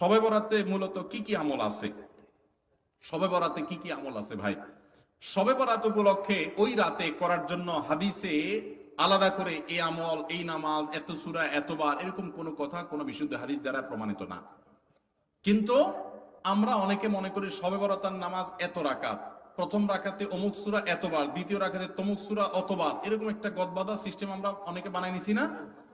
সবে বরাতে মূলত কি কি আমল আছে? সবে বরাতে কি কি আমল আছে ভাই? সবে বরাত উপলক্ষে ওই রাতে করার জন্য হাদিসে আলাদা করে এই আমল, এই নামাজ, এত সুরা, এতবার এরকম কোনো কথা, কোনো বিশুদ্ধ হাদিস দ্বারা প্রমাণিত না। কিন্তু আমরা অনেকে মনে করি সবে বরাতার নামাজ এত রাকাত। প্রথম রাখাতে অমুক সুরা এতবার, দ্বিতীয় রাখাতে তমুক সুরা অতবার, এরকম একটা গদবাদা সিস্টেম আমরা অনেকে বানাই নিছি না।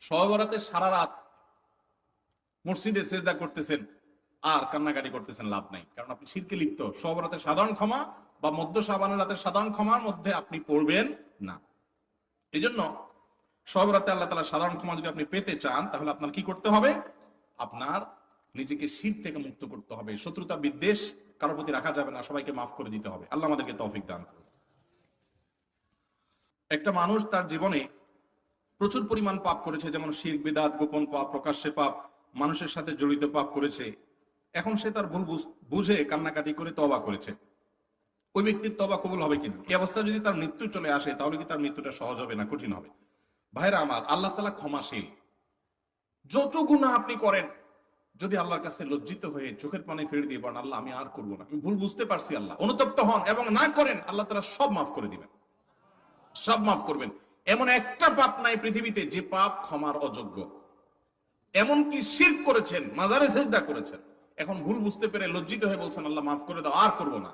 সহবরাতে সারা রাত মসজিদে সেজদা করতেছেন, আর কান্নাকাটি করতেছেন, লাভ নাই। কারণ আপনি শিরকে লিপ্ত। সহবরাতে সাধারণ ক্ষমা বা মধ্য সাবানের রাতের সাধারণ ক্ষমার মধ্যে আপনি পড়বেন না। এই জন্য সহবরাতে আল্লাহ তালা সাধারণ ক্ষমা যদি আপনি পেতে চান, তাহলে আপনার কি করতে হবে? আপনার নিজেকে শীত থেকে মুক্ত করতে হবে। শত্রুতা বিদ্বেষ কারোর প্রতি রাখা যাবে না, সবাইকে মাফ করে দিতে হবে। আল্লাহ আমাদেরকে তৌফিক দান করুন। একটা মানুষ তার জীবনে প্রচুর পরিমাণ পাপ করেছে, যেমন শির, বেদাত, গোপন পাপ, প্রকাশ্যে পাপ, মানুষের সাথে জড়িত পাপ করেছে। এখন সে তার ভুল বুঝে কান্নাকাটি করে তবা করেছে। ওই ব্যক্তির তবা কবুল হবে কিনা? এই অবস্থা যদি তার মৃত্যু চলে আসে, তাহলে কি তার মৃত্যুটা সহজ হবে না কঠিন হবে? ভাইরা আমার, আল্লাহ তালা ক্ষমাশীল। যত গুণা আপনি করেন, যদি আল্লাহর কাছে লজ্জিত হয়ে চোখের পানি ফেলে দিয়ে বলেন আল্লাহ আমি আর করব না। আমি ভুল বুঝতে পারছি আল্লাহ। অনুতপ্ত হন এবং না করেন, আল্লাহ তারা সব মাফ করে দিবেন। সব মাফ করবেন। এমন একটা পাপ নাই পৃথিবীতে যে পাপ ক্ষমার অযোগ্য। এমনকি শির করেছেন, মাজারে সেজদা করেছেন। এখন ভুল বুঝতে পেরে লজ্জিত হয়ে বলছেন, আল্লাহ মাফ করে দাও, আর করব না।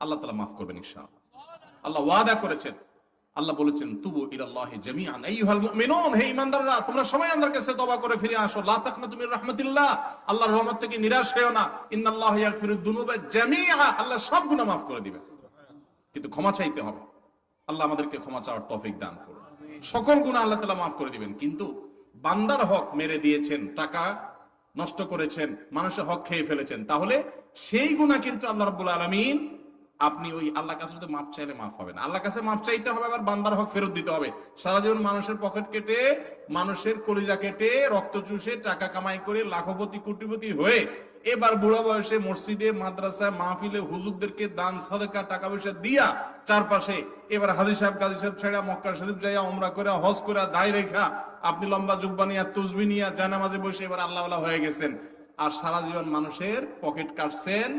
আল্লাহ তালা মাফ করবেন ইনশাআল্লাহ। আল্লাহ ওয়াদা করেছেন। আল্লাহ বলেছেন, তুবু ইলাল্লাহি জামিআন। আইয়ুহাল মুমিনুন, হে ঈমানদাররা, তোমরা সবাই আল্লাহর কাছে তওবা করে ফিরে আসো। লা তাকনাতু মির রাহমাতিল্লাহ, আল্লাহর রহমত থেকে নিরাশ হয়ো না। ইন্নাল্লাহ ইয়াগফিরুদ দুনুবা জামিআ, আল্লাহ সব গুনাহ মাফ করে দিবেন। কিন্তু ক্ষমা চাইতে হবে। আল্লাহ আমাদেরকে ক্ষমা চাওয়ার তফিক দান করুন। সকল গুণা আল্লাহ তালা মাফ করে দিবেন। কিন্তু বান্দার হক মেরে দিয়েছেন, টাকা নষ্ট করেছেন, মানুষের হক খেয়ে ফেলেছেন, তাহলে সেই গুণা কিন্তু আল্লাহ রবুল আলামিন আপনি ওই আল্লাহ কাছে যদি মাপ চাইলে মাফ হবে না কাছে মাপ চাইতে হবে, আবার বান্দার হক ফেরত দিতে হবে। সারা জীবন মানুষের পকেট কেটে, মানুষের কলিজা কেটে, রক্ত চুষে, টাকা কামাই করে, লাখপতি, কোটিপতি হয়ে এবার বুড়ো বয়সে মসজিদে, মাদ্রাসায়, মাহফিলে হুজুরদেরকে দান, সদকা টাকা পয়সা দিয়া চারপাশে এবার হাজি সাহেব গাজী সাহেব ছেড়া মক্কা শরীফ যাইয়া ওমরা করে হজ করে দায় রেখা আপনি লম্বা জুব্বা নিয়া তুজবি নিয়া, জানামাজে বসে এবার আল্লাহ হয়ে গেছেন। আর সারা জীবন মানুষের পকেট কাটছেন।